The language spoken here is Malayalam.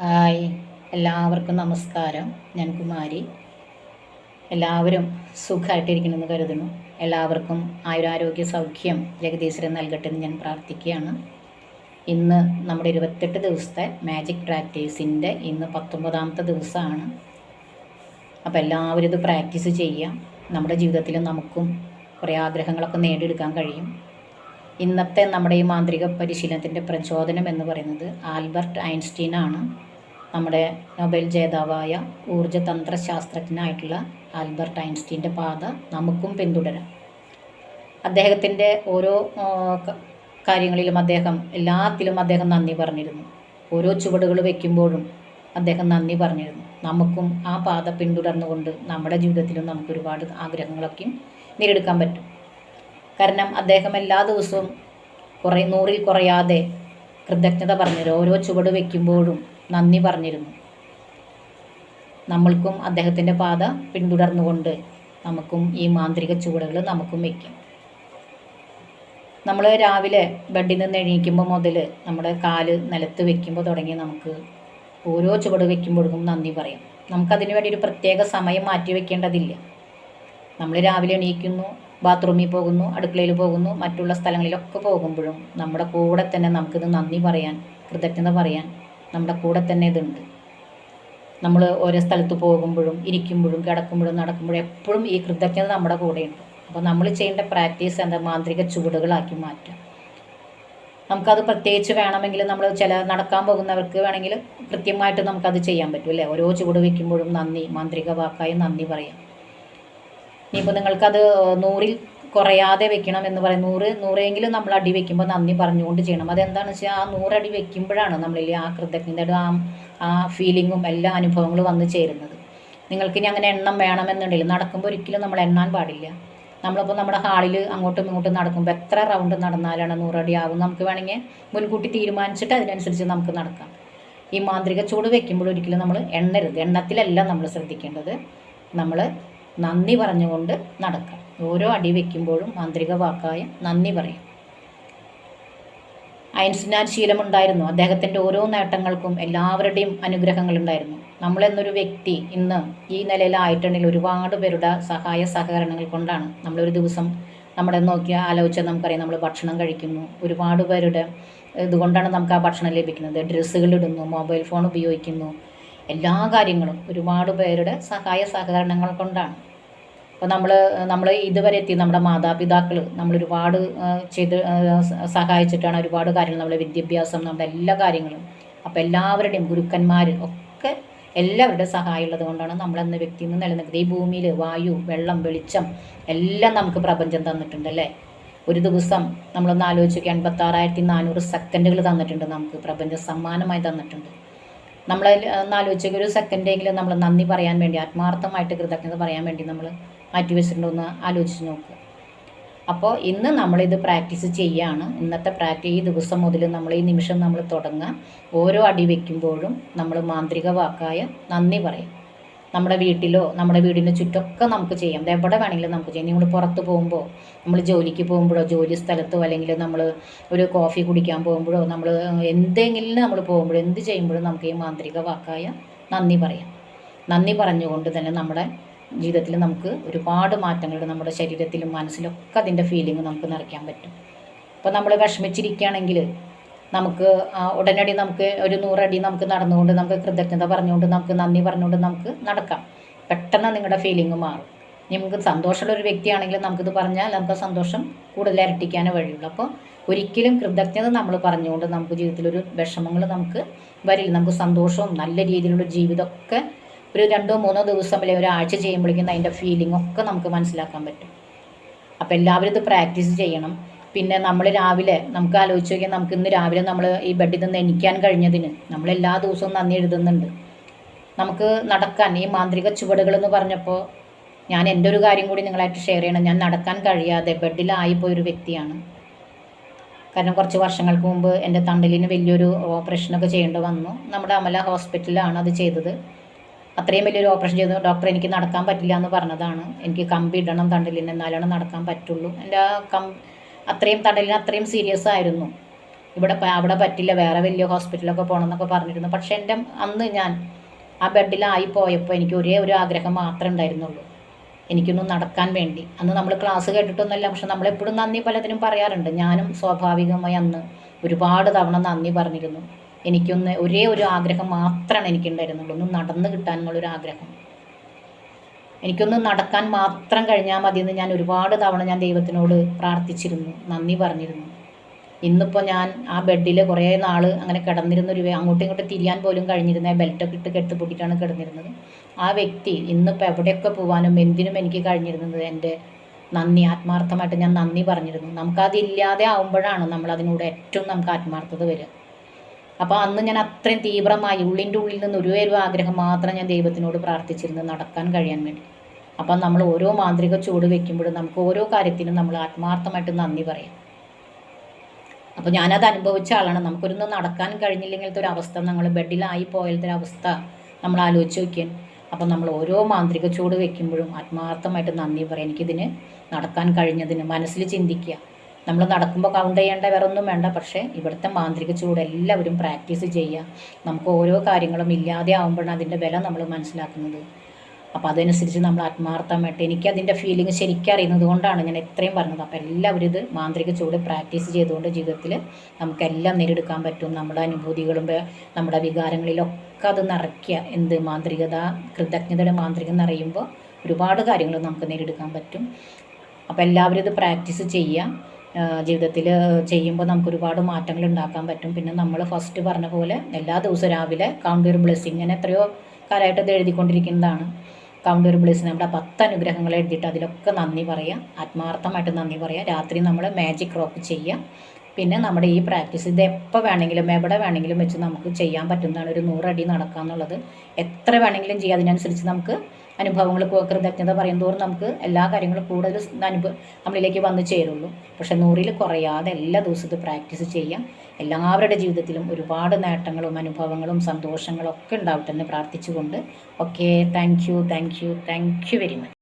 ഹായ്. എല്ലാവർക്കും നമസ്കാരം. ഞാൻ കുമാരി. എല്ലാവരും സുഖമായിട്ടിരിക്കണമെന്ന് കരുതുന്നു. എല്ലാവർക്കും ആയുരാരോഗ്യ സൗഖ്യം ജഗദീശ്വരൻ നൽകട്ടെ എന്ന് ഞാൻ പ്രാർത്ഥിക്കുകയാണ്. ഇന്ന് നമ്മുടെ ഇരുപത്തെട്ട് ദിവസത്തെ മാജിക് പ്രാക്ടീസിന്റെ ഇന്ന് പത്തൊമ്പതാമത്തെ ദിവസമാണ്. അപ്പോൾ എല്ലാവരും ഇത് പ്രാക്ടീസ് ചെയ്യാം നമ്മുടെ ജീവിതത്തിൽ നമുക്കും കുറേ ആഗ്രഹങ്ങളൊക്കെ നേടിയെടുക്കാൻ കഴിയും. ഇന്നത്തെ നമ്മുടെ ഈ മാന്ത്രിക പരിശീലനത്തിന്റെ പ്രചോദനം എന്ന് പറയുന്നത് ആൽബർട്ട് ഐൻസ്റ്റീൻ ആണ് നമ്മുടെ നൊബേൽ ജേതാവായ ഊർജതന്ത്ര ശാസ്ത്രജ്ഞനായിട്ടുള്ള ആൽബർട്ട് ഐൻസ്റ്റീന്റെ പാത നമുക്കും പിന്തുടരാം. അദ്ദേഹത്തിന്റെ ഓരോ കാര്യങ്ങളിലും അദ്ദേഹം എല്ലാത്തിലും അദ്ദേഹം നന്ദി പറഞ്ഞിരുന്നു. ഓരോ ചുവടുകൾ വയ്ക്കുമ്പോഴും അദ്ദേഹം നന്ദി പറഞ്ഞിരുന്നു. നമുക്കും ആ പാത പിന്തുടർന്നുകൊണ്ട് നമ്മുടെ ജീവിതത്തിലും നമുക്ക് ഒരുപാട് ആഗ്രഹങ്ങളൊക്കെയും നേടിയെടുക്കാൻ പറ്റും. കാരണം അദ്ദേഹം എല്ലാ ദിവസവും കുറേ നൂറിൽ കുറയാതെ കൃതജ്ഞത പറഞ്ഞു ഓരോ ചുവട് വയ്ക്കുമ്പോഴും നന്ദി പറഞ്ഞിരുന്നു. നമ്മൾക്കും അദ്ദേഹത്തിന്റെ പാത പിന്തുടർന്നുകൊണ്ട് നമുക്കും ഈ മാന്ത്രിക ചുവടുകൾ നമുക്കും വയ്ക്കും നമ്മൾ രാവിലെ ബെഡിൽ നിന്ന് എഴുന്നേൽക്കുമ്പോൾ മുതൽ നമ്മുടെ കാൽ നിലത്ത് വെക്കുമ്പോൾ തുടങ്ങി നമുക്ക് ഓരോ ചുവട് വെക്കുമ്പോഴും നന്ദി പറയും. നമുക്കതിന് വേണ്ടി ഒരു പ്രത്യേക സമയം മാറ്റി വെക്കേണ്ടതില്ല. നമ്മൾ രാവിലെ എണീക്കുന്നു ബാത്റൂമിൽ പോകുന്നു അടുക്കളയിൽ പോകുന്നു മറ്റുള്ള സ്ഥലങ്ങളിലൊക്കെ പോകുമ്പോഴും നമ്മുടെ കൂടെ തന്നെ നമുക്കിത് നന്ദി പറയാൻ കൃതജ്ഞത പറയാൻ നമ്മുടെ കൂടെ തന്നെ ഇതുണ്ട്. നമ്മൾ ഓരോ സ്ഥലത്ത് പോകുമ്പോഴും ഇരിക്കുമ്പോഴും കിടക്കുമ്പോഴും നടക്കുമ്പോഴും എപ്പോഴും ഈ കൃതജ്ഞത നമ്മുടെ കൂടെയുണ്ട്. അപ്പോൾ നമ്മൾ ചെയ്യേണ്ട പ്രാക്ടീസ് എന്താ? മാന്ത്രിക ചുവടുകളാക്കി മാറ്റാം നമുക്കത് പ്രത്യേകിച്ച് വേണമെങ്കിൽ നമ്മൾ ചില നടക്കാൻ പോകുന്നവർക്ക് വേണമെങ്കിൽ കൃത്യമായിട്ട് നമുക്കത് ചെയ്യാൻ പറ്റും അല്ലേ? ഓരോ ചുവട് വയ്ക്കുമ്പോഴും നന്ദി മാന്ത്രിക വാക്കായി നന്ദി പറയാം. ഇനിയിപ്പോൾ നിങ്ങൾക്കത് നൂറിൽ കുറയാതെ വെക്കണം എന്ന് പറയും. നൂറ് നൂറെങ്കിലും നമ്മൾ അടി വെക്കുമ്പോൾ നന്ദി പറഞ്ഞുകൊണ്ട് ചെയ്യണം. അതെന്താണെന്ന് വെച്ചാൽ ആ നൂറടി വെക്കുമ്പോഴാണ് നമ്മളിൽ ആ കൃതജ്ഞതയുടെ ആ ആ ഫീലിങ്ങും എല്ലാ അനുഭവങ്ങളും വന്ന് ചേരുന്നത്. നിങ്ങൾക്ക് ഇനി അങ്ങനെ എണ്ണം വേണമെന്നുണ്ടെങ്കിൽ നടക്കുമ്പോൾ ഒരിക്കലും നമ്മൾ എണ്ണാൻ പാടില്ല. നമ്മളിപ്പോൾ നമ്മുടെ ഹാളിൽ അങ്ങോട്ടും ഇങ്ങോട്ടും നടക്കുമ്പോൾ എത്ര റൗണ്ട് നടന്നാലാണ് നൂറടി ആകും നമുക്ക് വേണമെങ്കിൽ മുൻകൂട്ടി തീരുമാനിച്ചിട്ട് അതിനനുസരിച്ച് നമുക്ക് നടക്കാം. ഈ മാന്ത്രിക ചൂട് വെക്കുമ്പോൾ ഒരിക്കലും നമ്മൾ എണ്ണരുത്. എണ്ണത്തിലല്ല നമ്മൾ ശ്രദ്ധിക്കേണ്ടത്. നമ്മൾ നന്ദി പറഞ്ഞുകൊണ്ട് നടക്കാം. ഓരോ അടി വയ്ക്കുമ്പോഴും മാന്ത്രിക വാക്കായ നന്ദി പറയും. ഐൻസ്റ്റീനാൻ ശീലമുണ്ടായിരുന്നു. അദ്ദേഹത്തിന്റെ ഓരോ നേട്ടങ്ങൾക്കും എല്ലാവരുടെയും അനുഗ്രഹങ്ങളുണ്ടായിരുന്നു. നമ്മളെന്നൊരു വ്യക്തി ഇന്ന് ഈ നിലയിലായിട്ടുണ്ടെങ്കിൽ ഒരുപാട് പേരുടെ സഹായ സഹകരണങ്ങൾ കൊണ്ടാണ് നമ്മളൊരു ദിവസം നമ്മളെ നോക്കി ആലോചിച്ചാൽ നമുക്കറിയാം നമ്മൾ ഭക്ഷണം കഴിക്കുന്നു. ഒരുപാട് പേരുടെ ഇതുകൊണ്ടാണ് നമുക്ക് ആ ഭക്ഷണം ലഭിക്കുന്നത്. ഡ്രസ്സുകൾ ഇടുന്നു മൊബൈൽ ഫോൺ ഉപയോഗിക്കുന്നു. എല്ലാ കാര്യങ്ങളും ഒരുപാട് പേരുടെ സഹായ സഹകരണങ്ങൾ കൊണ്ടാണ്. അപ്പോൾ നമ്മൾ നമ്മൾ ഇതുവരെ എത്തി നമ്മുടെ മാതാപിതാക്കൾ നമ്മൾ ഒരുപാട് ചെയ്ത് സഹായിച്ചിട്ടാണ് ഒരുപാട് കാര്യങ്ങൾ നമ്മുടെ വിദ്യാഭ്യാസം നമ്മുടെ എല്ലാ കാര്യങ്ങളും. അപ്പോൾ എല്ലാവരുടെയും ഗുരുക്കന്മാർ ഒക്കെ എല്ലാവരുടെയും സഹായം ഉള്ളത് കൊണ്ടാണ് നമ്മളെന്ന വ്യക്തി നിന്ന് നിലനിൽക്കുന്നത്. ഈ ഭൂമിയിൽ വായു വെള്ളം വെളിച്ചം എല്ലാം നമുക്ക് പ്രപഞ്ചം തന്നിട്ടുണ്ട് അല്ലേ? ഒരു ദിവസം നമ്മളൊന്ന് ആലോചിച്ചൊക്കെ നോക്കി എൺപത്താറായിരത്തി നാനൂറ് സെക്കൻഡുകൾ തന്നിട്ടുണ്ട് നമുക്ക് പ്രപഞ്ച സമ്മാനമായി തന്നിട്ടുണ്ട്. നമ്മൾ ആലോചിച്ചൊക്കെ ഒരു സെക്കൻഡെങ്കിലും നമ്മൾ നന്ദി പറയാൻ വേണ്ടി ആത്മാർത്ഥമായിട്ട് കൃതജ്ഞത പറയാൻ വേണ്ടി നമ്മൾ മാറ്റി വെച്ചിട്ടുണ്ടോ എന്ന് ആലോചിച്ച് നോക്കുക. അപ്പോൾ ഇന്ന് നമ്മളിത് പ്രാക്ടീസ് ചെയ്യുകയാണ് ഇന്നത്തെ പ്രാക്ടീസ് ഈ ദിവസം മുതൽ നമ്മൾ ഈ നിമിഷം നമ്മൾ തുടങ്ങുക. ഓരോ അടി വയ്ക്കുമ്പോഴും നമ്മൾ മാന്ത്രിക വാക്കായ നന്ദി പറയും. നമ്മുടെ വീട്ടിലോ നമ്മുടെ വീടിന്റെ ചുറ്റൊക്കെ നമുക്ക് ചെയ്യാം. എവിടെ വേണമെങ്കിലും നമുക്ക് ചെയ്യാം. നമ്മൾ പുറത്ത് പോകുമ്പോൾ നമ്മൾ ജോലിക്ക് പോകുമ്പോഴോ ജോലി സ്ഥലത്തോ അല്ലെങ്കിൽ നമ്മൾ ഒരു കോഫി കുടിക്കാൻ പോകുമ്പോഴോ നമ്മൾ എന്തെങ്കിലും നമ്മൾ പോകുമ്പോഴോ എന്ത് ചെയ്യുമ്പോഴും നമുക്ക് ഈ മാന്ത്രിക വാക്കായ നന്ദി പറയാം. നന്ദി പറഞ്ഞുകൊണ്ട് തന്നെ നമ്മുടെ ജീവിതത്തിൽ നമുക്ക് ഒരുപാട് മാറ്റങ്ങൾ നമ്മുടെ ശരീരത്തിലും മനസ്സിലൊക്കെ അതിന്റെ ഫീലിംഗ് നമുക്ക് നിറയ്ക്കാൻ പറ്റും. അപ്പോൾ നമ്മൾ വിഷമിച്ചിരിക്കുകയാണെങ്കിൽ നമുക്ക് ഉടനടി നമുക്ക് ഒരു നൂറടി നമുക്ക് നടന്നുകൊണ്ട് നമുക്ക് കൃതജ്ഞത പറഞ്ഞുകൊണ്ട് നമുക്ക് നന്ദി പറഞ്ഞുകൊണ്ട് നമുക്ക് നടക്കാം. പെട്ടെന്ന് നിങ്ങളുടെ ഫീലിംഗ് മാറും. നിങ്ങൾക്ക് സന്തോഷമുള്ള ഒരു വ്യക്തിയാണെങ്കിൽ നമുക്കിത് പറഞ്ഞാൽ നമുക്ക് സന്തോഷം കൂടുതൽ ഇരട്ടിക്കാനേ വഴിയുള്ളൂ. അപ്പോൾ ഒരിക്കലും കൃതജ്ഞത നമ്മൾ പറഞ്ഞുകൊണ്ട് നമുക്ക് ജീവിതത്തിലൊരു വിഷമങ്ങൾ നമുക്ക് വരില്ല. നമുക്ക് സന്തോഷവും നല്ല രീതിയിലുള്ള ജീവിതമൊക്കെ ഒരു രണ്ടോ മൂന്നോ ദിവസം അല്ലെങ്കിൽ ഒരാഴ്ച ചെയ്യുമ്പോഴേക്കും അതിന്റെ ഫീലിംഗ് ഒക്കെ നമുക്ക് മനസ്സിലാക്കാൻ പറ്റും. അപ്പോൾ എല്ലാവരും ഇത് പ്രാക്ടീസ് ചെയ്യണം. പിന്നെ നമ്മൾ രാവിലെ നമുക്ക് ആലോചിച്ച് നോക്കിയാൽ നമുക്ക് ഇന്ന് രാവിലെ നമ്മൾ ഈ ബെഡിൽ നിന്ന് എണിക്കാൻ കഴിഞ്ഞതിന് നമ്മൾ എല്ലാ ദിവസവും നന്ദി എഴുതുന്നുണ്ട്. നമുക്ക് നടക്കാൻ ഈ മാന്ത്രിക ചുവടുകൾ എന്ന് പറഞ്ഞപ്പോൾ ഞാൻ എന്റെ ഒരു കാര്യം കൂടി നിങ്ങളായിട്ട് ഷെയർ ചെയ്യണം. ഞാൻ നടക്കാൻ കഴിയാതെ ബെഡിലായിപ്പോയ ഒരു വ്യക്തിയാണ്. കാരണം കുറച്ച് വർഷങ്ങൾക്ക് മുമ്പ് എന്റെ തണ്ടലിന് വലിയൊരു ഓപ്പറേഷനൊക്കെ ചെയ്യേണ്ടി വന്നു. നമ്മുടെ അമല ഹോസ്പിറ്റലിലാണ് അത് ചെയ്തത്. അത്രയും വലിയൊരു ഓപ്പറേഷൻ ചെയ്തു ഡോക്ടർ എനിക്ക് നടക്കാൻ പറ്റില്ല എന്ന് പറഞ്ഞതാണ്. എനിക്ക് കമ്പി ഇടണം തണ്ടലിന് എന്നാലാണ് നടക്കാൻ പറ്റുള്ളൂ. എന്റെ ആ കം അത്രയും തണ്ടലിന് അത്രയും സീരിയസ് ആയിരുന്നു. ഇവിടെ അവിടെ പറ്റില്ല വേറെ വലിയ ഹോസ്പിറ്റലൊക്കെ പോകണം എന്നൊക്കെ പറഞ്ഞിരുന്നു. പക്ഷേ എന്റെ അന്ന് ഞാൻ ആ ബെഡിലായി പോയപ്പോൾ എനിക്ക് ഒരേ ഒരു ആഗ്രഹം മാത്രമേ ഉണ്ടായിരുന്നുള്ളൂ. എനിക്കൊന്ന് നടക്കാൻ വേണ്ടി. അന്ന് നമ്മൾ ക്ലാസ് കേട്ടിട്ടൊന്നുമല്ല പക്ഷെ നമ്മളെപ്പോഴും നന്ദി പലതിനും പറയാറുണ്ട്. ഞാനും സ്വാഭാവികമായി അന്ന് ഒരുപാട് തവണ നന്ദി പറഞ്ഞിരുന്നു. എനിക്കൊന്ന് ഒരേ ഒരു ആഗ്രഹം മാത്രമാണ് എനിക്കുണ്ടായിരുന്നുള്ളൂ. ഒന്ന് നടന്നു കിട്ടാൻ എന്നുള്ളൊരു ആഗ്രഹം. എനിക്കൊന്ന് നടക്കാൻ മാത്രം കഴിഞ്ഞാൽ മതി എന്ന് ഞാൻ ഒരുപാട് തവണ ഞാൻ ദൈവത്തിനോട് പ്രാർത്ഥിച്ചിരുന്നു. നന്ദി പറഞ്ഞിരുന്നു. ഇന്നിപ്പോൾ ഞാൻ ആ ബെഡിൽ കുറേ നാൾ അങ്ങനെ കിടന്നിരുന്നൊരു അങ്ങോട്ടും ഇങ്ങോട്ടും തിരിയാൻ പോലും കഴിഞ്ഞിരുന്ന ബെൽറ്റൊക്കെ ഇട്ട് കെട്ടുപൂട്ടിയിട്ടാണ് കിടന്നിരുന്നത്. ആ വ്യക്തി ഇന്നിപ്പോൾ എവിടെയൊക്കെ പോകാനും എന്തിനും എനിക്ക് കഴിഞ്ഞിരുന്നത് എന്റെ നന്ദി ആത്മാർത്ഥമായിട്ട് ഞാൻ നന്ദി പറഞ്ഞിരുന്നു. നമുക്കതില്ലാതെ ആവുമ്പോഴാണ് നമ്മൾ അതിനോട് ഏറ്റവും നമുക്ക് ആത്മാർത്ഥത വരിക. അപ്പോൾ അന്ന് ഞാൻ അത്രയും തീവ്രമായി ഉള്ളിന്റെ ഉള്ളിൽ നിന്ന് ഒരു ഒരു ആഗ്രഹം മാത്രം ഞാൻ ദൈവത്തിനോട് പ്രാർത്ഥിച്ചിരുന്നു നടക്കാൻ കഴിയാൻ വേണ്ടി. അപ്പം നമ്മൾ ഓരോ മാന്ത്രിക ചൂട് വെക്കുമ്പോഴും നമുക്ക് ഓരോ കാര്യത്തിനും നമ്മൾ ആത്മാർത്ഥമായിട്ട് നന്ദി പറയാം. അപ്പോൾ ഞാനത് അനുഭവിച്ച ആളാണ്. നമുക്കൊരൊന്നും നടക്കാൻ കഴിഞ്ഞില്ലെങ്കിലത്തെ ഒരു അവസ്ഥ നമ്മൾ ബെഡിലായി പോയാലത്തെ അവസ്ഥ നമ്മൾ ആലോചിച്ച് നോക്കിയാൽ. അപ്പം നമ്മൾ ഓരോ മാന്ത്രിക ചൂട് വെക്കുമ്പോഴും ആത്മാർത്ഥമായിട്ട് നന്ദി പറയാം. എനിക്കിതിന് നടക്കാൻ കഴിഞ്ഞതിന് മനസ്സിൽ ചിന്തിക്കുക. നമ്മൾ നടക്കുമ്പോൾ കൗണ്ട് ചെയ്യേണ്ട വേറെ ഒന്നും വേണ്ട. പക്ഷേ ഇവിടുത്തെ മാന്ത്രിക ചൂട് എല്ലാവരും പ്രാക്ടീസ് ചെയ്യുക. നമുക്ക് ഓരോ കാര്യങ്ങളും ഇല്ലാതെ ആകുമ്പോഴാണ് അതിന്റെ വില നമ്മൾ മനസ്സിലാക്കുന്നത്. അപ്പോൾ അതനുസരിച്ച് നമ്മൾ ആത്മാർത്ഥമായിട്ട് എനിക്കതിന്റെ ഫീലിംഗ് ശരിക്കും അറിയുന്നത് കൊണ്ടാണ് ഞാൻ ഇത്രയും പറഞ്ഞത്. അപ്പോൾ എല്ലാവരും ഇത് മാന്ത്രിക ചൂട് പ്രാക്ടീസ് ചെയ്തുകൊണ്ട് ജീവിതത്തിൽ നമുക്കെല്ലാം നേരിടുക്കാൻ പറ്റും. നമ്മുടെ അനുഭൂതികളും നമ്മുടെ വികാരങ്ങളിലൊക്കെ അത് നിറയ്ക്കുക. എന്ത് മാന്ത്രികത കൃതജ്ഞതയുടെ മാന്ത്രികം എന്ന് അറിയുമ്പോൾ ഒരുപാട് കാര്യങ്ങൾ നമുക്ക് നേരിടുക്കാൻ പറ്റും. അപ്പോൾ എല്ലാവരും ഇത് പ്രാക്ടീസ് ചെയ്യുക. ജീവിതത്തിൽ ചെയ്യുമ്പോൾ നമുക്ക് ഒരുപാട് മാറ്റങ്ങൾ ഉണ്ടാക്കാൻ പറ്റും. പിന്നെ നമ്മൾ ഫസ്റ്റ് പറഞ്ഞ പോലെ എല്ലാ ദിവസവും രാവിലെ കൗണ്ട് യുവർ ബ്ലെസ്സിങ് ഇങ്ങനെ എത്രയോ കാലമായിട്ട് ഇത് എഴുതിക്കൊണ്ടിരിക്കുന്നതാണ്. കൗണ്ട് യുവർ ബ്ലെസ്സിങ് നമ്മുടെ പത്ത് അനുഗ്രഹങ്ങൾ എഴുതിയിട്ട് അതിലൊക്കെ നന്ദി പറയുക ആത്മാർത്ഥമായിട്ട് നന്ദി പറയുക രാത്രി നമ്മൾ മാജിക് റോക്ക് ചെയ്യാം. പിന്നെ നമ്മുടെ ഈ പ്രാക്ടീസ് ഇത് എപ്പോൾ വേണമെങ്കിലും എവിടെ വേണമെങ്കിലും വെച്ച് നമുക്ക് ചെയ്യാൻ പറ്റുന്നതാണ്. ഒരു നൂറടി നടക്കുക എന്നുള്ളത് എത്ര വേണമെങ്കിലും ചെയ്യാം. അതിനനുസരിച്ച് നമുക്ക് അനുഭവങ്ങൾ കൃതജ്ഞത പറയും തോറും നമുക്ക് എല്ലാ കാര്യങ്ങളും കൂടുതൽ അനുഭവ നമ്മളിലേക്ക് വന്നു ചേരുള്ളൂ. പക്ഷെ നൂറിൽ കുറയാതെ എല്ലാ ദിവസത്തും പ്രാക്ടീസ് ചെയ്യാം. എല്ലാവരുടെ ജീവിതത്തിലും ഒരുപാട് നേട്ടങ്ങളും അനുഭവങ്ങളും സന്തോഷങ്ങളും ഒക്കെ ഉണ്ടാവട്ടെ എന്ന് പ്രാർത്ഥിച്ചുകൊണ്ട്. Okay thank you thank you thank you very much